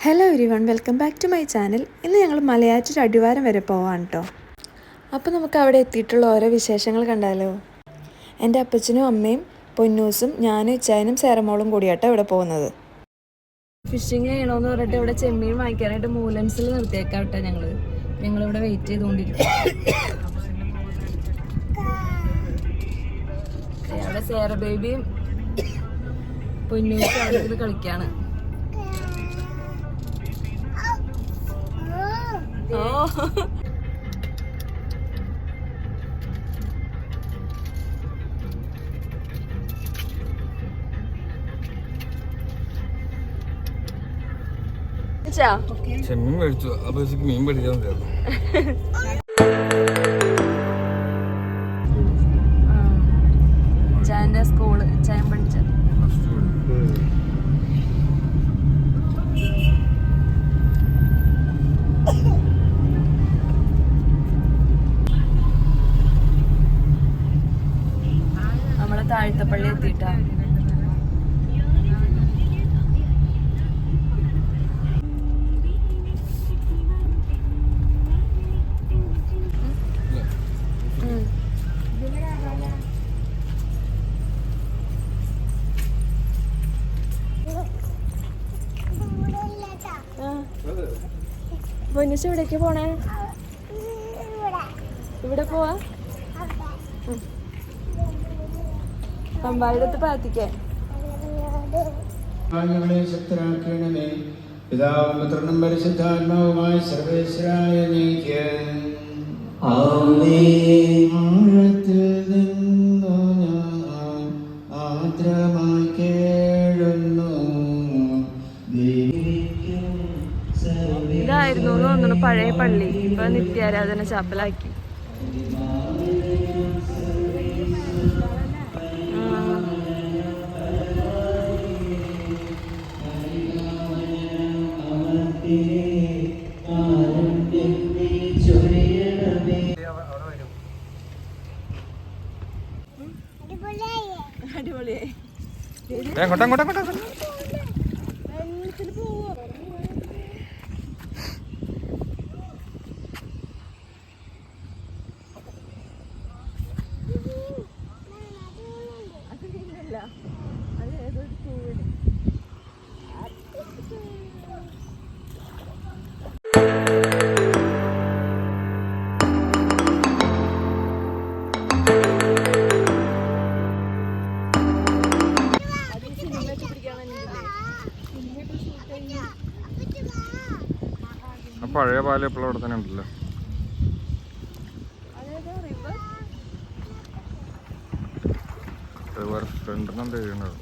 Hello everyone welcome back to my channel ഇന്ന് ഞങ്ങൾ മലയാറ്റൂർ അടിവാരം വരെ പോവാണ് കേട്ടോ അപ്പോൾ നമുക്ക് അവിടെ എത്തിയിട്ടുള്ള ഓരോ വിശേഷങ്ങൾ കണ്ടാലോ? എന്റെ അപ്പച്ചനും അമ്മയും പൊന്നൂസും ഞാനും ഇച്ചായനും സേറമോളും കൂടിയാട്ടോ ഇവിടെ പോകുന്നത്. ഫിഷിങ് ചെയ്യണമെന്ന് പറഞ്ഞിട്ട് ഇവിടെ ചെമ്മീൻ വാങ്ങിക്കാനായിട്ട് മൂലൻസിൽ നിർത്തിയേക്കാം കേട്ടോ ഞങ്ങൾ ഞങ്ങളിവിടെ വെയിറ്റ് ചെയ്തുകൊണ്ടിരിക്കും അവിടെ സേറ ബേബിയും പൊന്നൂസും അവിടെ 네. 어. 그쵸? 재민말 좀 아버지 민말이 되는데. പൊന്നിച്ച് എവിടേക്ക് പോണേ. ഇവിടെ. പോവാ? പമ്പായുടെ പ്രാർത്ഥിക്കേ. ശക്തരാക്കണമേ. പിതാവും പുത്രനും പരിശുദ്ധാത്മാവുമായ സർവേശ്വരായ നീക്ക് ആഴത്തിൽ തോന്നുന്നു പഴയ പള്ളി. ഇപ്പൊ നിത്യാരാധന ചാപ്പലാക്കി. അടിപൊളിയായി. അങ്ങോട്ട് അങ്ങോട്ട് അങ്ങോട്ട്. പാലം എപ്പോഴും അവിടെ തന്നെ ഉണ്ടല്ലോ. വേറെ ഫ്രണ്ടിന് എന്താ എഴുതുന്നത്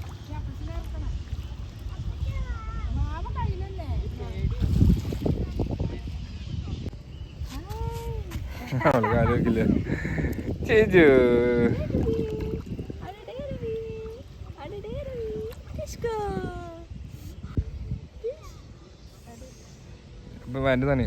ചേച്ചു. ഇപ്പൊ തന്നെ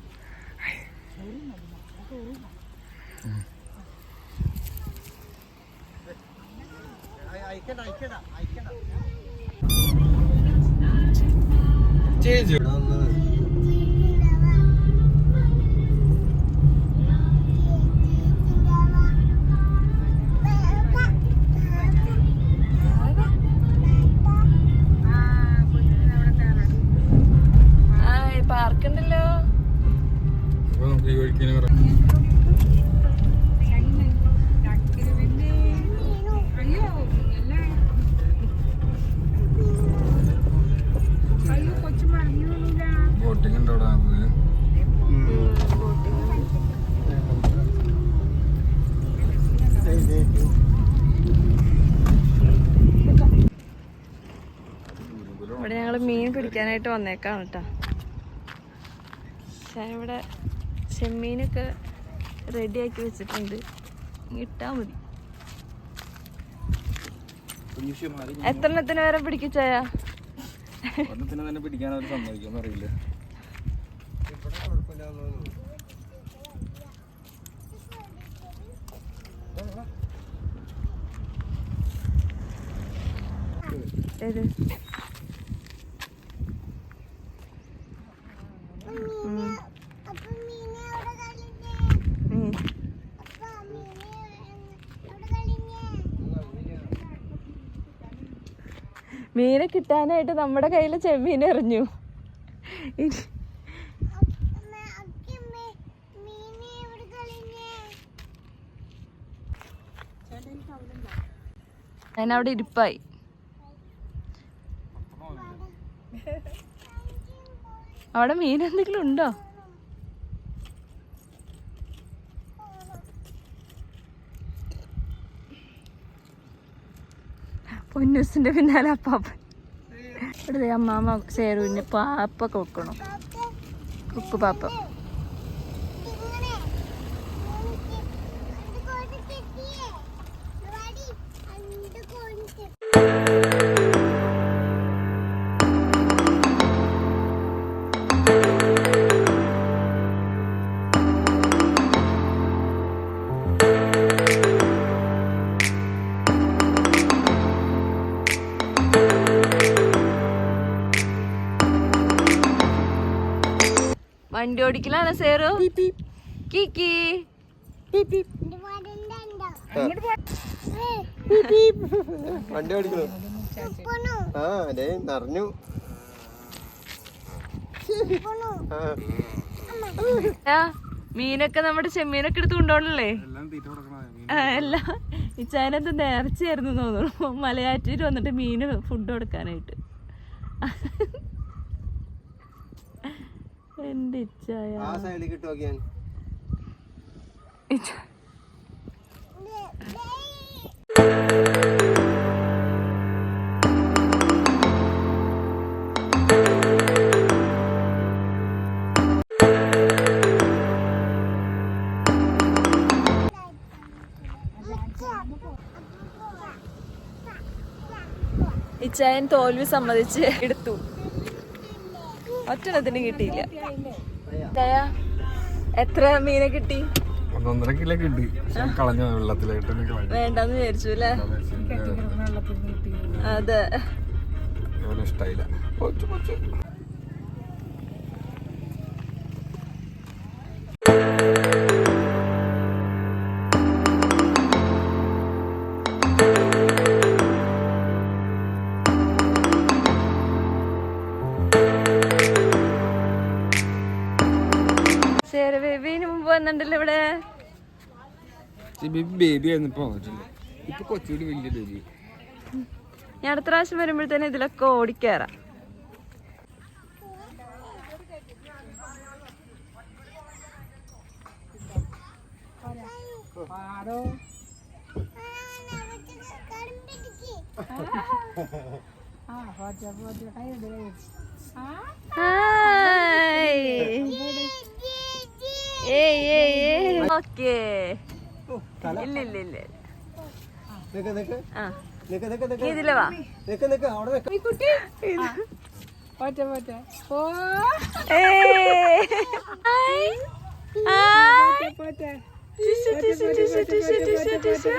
ചേച്ചു മീൻ പിടിക്കാനായിട്ട് വന്നേക്കാണ് കേട്ടോ ഇവിടെ ചെമ്മീനൊക്കെ റെഡിയാക്കി വെച്ചിട്ടുണ്ട്. ഇട്ടാ മതി. എത്ര എണ്ണത്തിന് വരെ പിടിക്കച്ചായ പിടിക്കാൻ അവർ സമ്മതിക്കാൻ അറിയില്ല. ഏത്? മീനെ കിട്ടാനായിട്ട് നമ്മുടെ കയ്യിൽ ചെമ്മീൻ എറിഞ്ഞു. അതിനവിടെ ഇരിപ്പായി. അവിടെ മീൻ എന്തെങ്കിലും ഉണ്ടോ? പൊന്നൂസിന്റെ പിന്നാലെ അപ്പാപ്പൻ. ഇവിടെ ദേ അമ്മാമ്മ സേറുവിന് പാപ്പ കൊക്കണം കുക്കു പാപ്പ വണ്ടി ഓടിക്കലാണ് സേറു? കിക്കി വണ്ടി ഓടിക്കണു? ആ അതെ നിറഞ്ഞു. ആ. ആ മീനൊക്കെ നമ്മുടെ ചെമ്മീനൊക്കെ എടുത്ത് കൊണ്ടോണല്ലേ? എല്ലാം തീറ്റ കൊടുക്കണ? ആ, എല്ലാം. ഇച്ചാനത്ത് നേർച്ചയായിരുന്നു തോന്നുന്നു. മലയാറ്റൂര് വന്നിട്ട് മീന് ഫുഡ് കൊടുക്കാനായിട്ട്. എന്റെ ഇച്ചായ ആ സൈഡിലേക്ക് ഇട്ട് നോക്കിയാൻ ഇച്ച. ഇച്ചായൻ തോൽവി സമ്മതിച്ച് എടുത്തു. ഒറ്റണത്തിന് കിട്ടിയില്ല എത്ര മീനെ കിട്ടി ഒന്നൊന്നര കിലോ കിട്ടി കളഞ്ഞ വെള്ളത്തിലായിട്ട് വേണ്ടെന്ന് വിചാരിച്ചു അല്ലേ അതെ ഇഷ്ടായില്ല വന്നിട്ടുണ്ടല്ലോ ഇവിടെ? ബേബി ആയിരുന്നു ഇപ്പൊ വന്നിട്ടില്ല ഇപ്പൊ കൊച്ചുകൂടി വലിയ ബേബി. ഞാൻ അടുത്ത പ്രാവശ്യം വരുമ്പോഴത്തേനും ഇതിലൊക്കെ ഓടിക്കേറാം. ഓക്കേ. ഇല്ല ഇല്ല ഇല്ല നിക്ക് നിക്ക്. ആ. നിക്ക് നിക്ക് നിക്ക്. നീ ഇതിലെ വാ. നിക്ക് നിക്ക്. അവിടെ നിക്ക്. ഏയ്. ഹായ്. ഹായ്. ടിഷു, ടിഷു,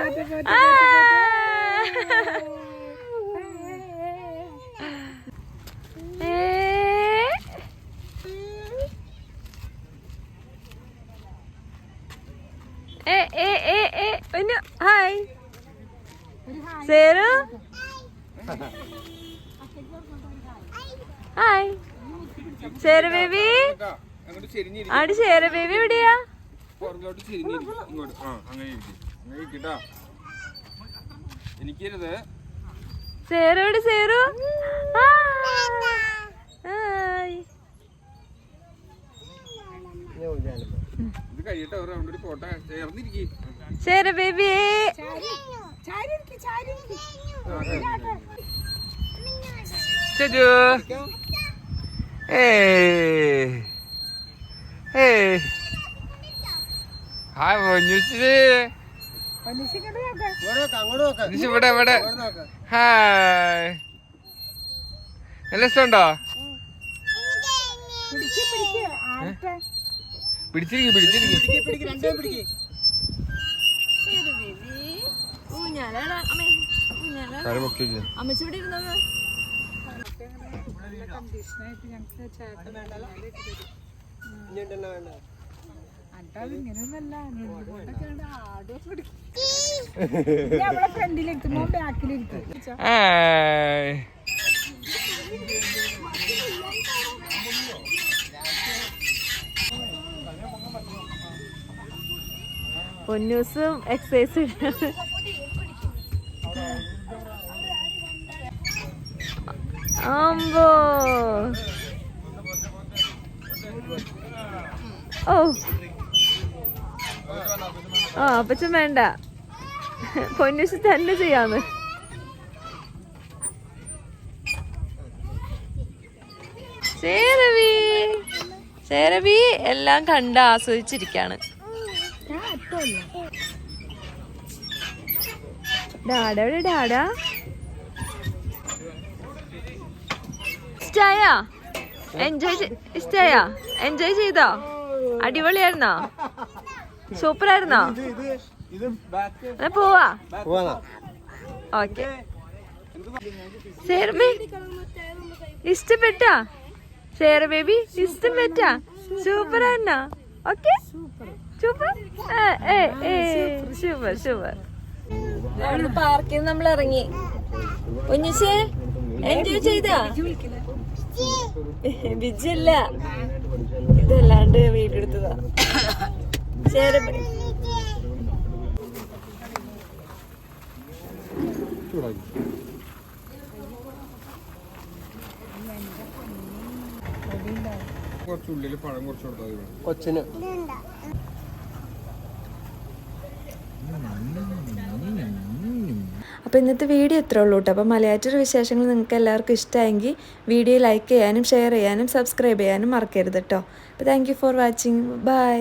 ഏ, ഏ, ഏ, പൊന്നു, ഹായ്. സേരു ഹായ്. സേരു ബേബി. ആടി സേര ബേബി എവിടെയാ? എനിക്കരുത് സേറു സേരു ഹായ്. കഴിയട്ടെ ഒരു റൗണ്ട് ഒരു ഫോട്ടോ ചേർന്നിരിക്കും. ശരി ബേബി. ചജു ഏയ്. ഏയ്. ഹായ് പൊന്നുച്ചി ഇവിടെ ഇവിടെ. ഹായ്. നല്ല ഇഷ്ടമുണ്ടോ പിടിച്ചിരിക്കും പിടിച്ചിരിക്കും. അമ്മച്ചിവിടെ ഇരുന്നത്? ഉണ്ടല്ലോ വേണ്ട ഹായ് പൊന്നൂസും എക്സസൈസ് ആമ്പോ. ഓ. ആ അപ്പച്ചൻ വേണ്ട. പൊന്നൂസ് തന്നെ ചെയ്യാന്ന്. സേരവി സേരവി എല്ലാം കണ്ട് ആസ്വദിച്ചിരിക്കാണ്. ഡാഡ എവിടെ ഡാഡ? ഇഷ്ടായ? എൻജോയ് ഇഷ്ടായ? എൻജോയ് ചെയ്തോ? അടിപൊളിയായിരുന്നോ? സൂപ്പർ ആയിരുന്നോ ഇത് ഇത് ബാക്ക് എന്നാ പോവാ. ഓക്കെ. സേർ ബേബി ഇഷ്ടപ്പെട്ടാ? സേർ ബേബി ഇഷ്ടപ്പെട്ടാ? സൂപ്പർ. ആയിരുന്നോ ഓക്കെ സൂപ്പർ. Super super. പാർക്കിൽ നിന്ന് നമ്മൾ ഇറങ്ങി. ഒന്നിച്ചേ എൻജോയ് ചെയ്താ? ബിജല്ല ഇതല്ലാണ്ട് വീടെടുത്തതാ ശരി കൊച്ചുള്ളിൽ പഴം കുറച്ച് കൊടുത്താൽ കൊച്ചിന്. അപ്പോൾ ഇന്നത്തെ വീഡിയോ ഇത്രേ ഉള്ളൂ കേട്ടോ. അപ്പോൾ മലയാറ്റൂർ വിശേഷങ്ങൾ നിങ്ങൾക്ക് എല്ലാവർക്കും ഇഷ്ടമായെങ്കിൽ വീഡിയോ ലൈക്ക് ചെയ്യാനും ഷെയർ ചെയ്യാനും സബ്സ്ക്രൈബ് ചെയ്യാനും മറക്കരുത് കേട്ടോ. അപ്പോൾ താങ്ക് ഫോർ വാച്ചിങ്. ബൈ.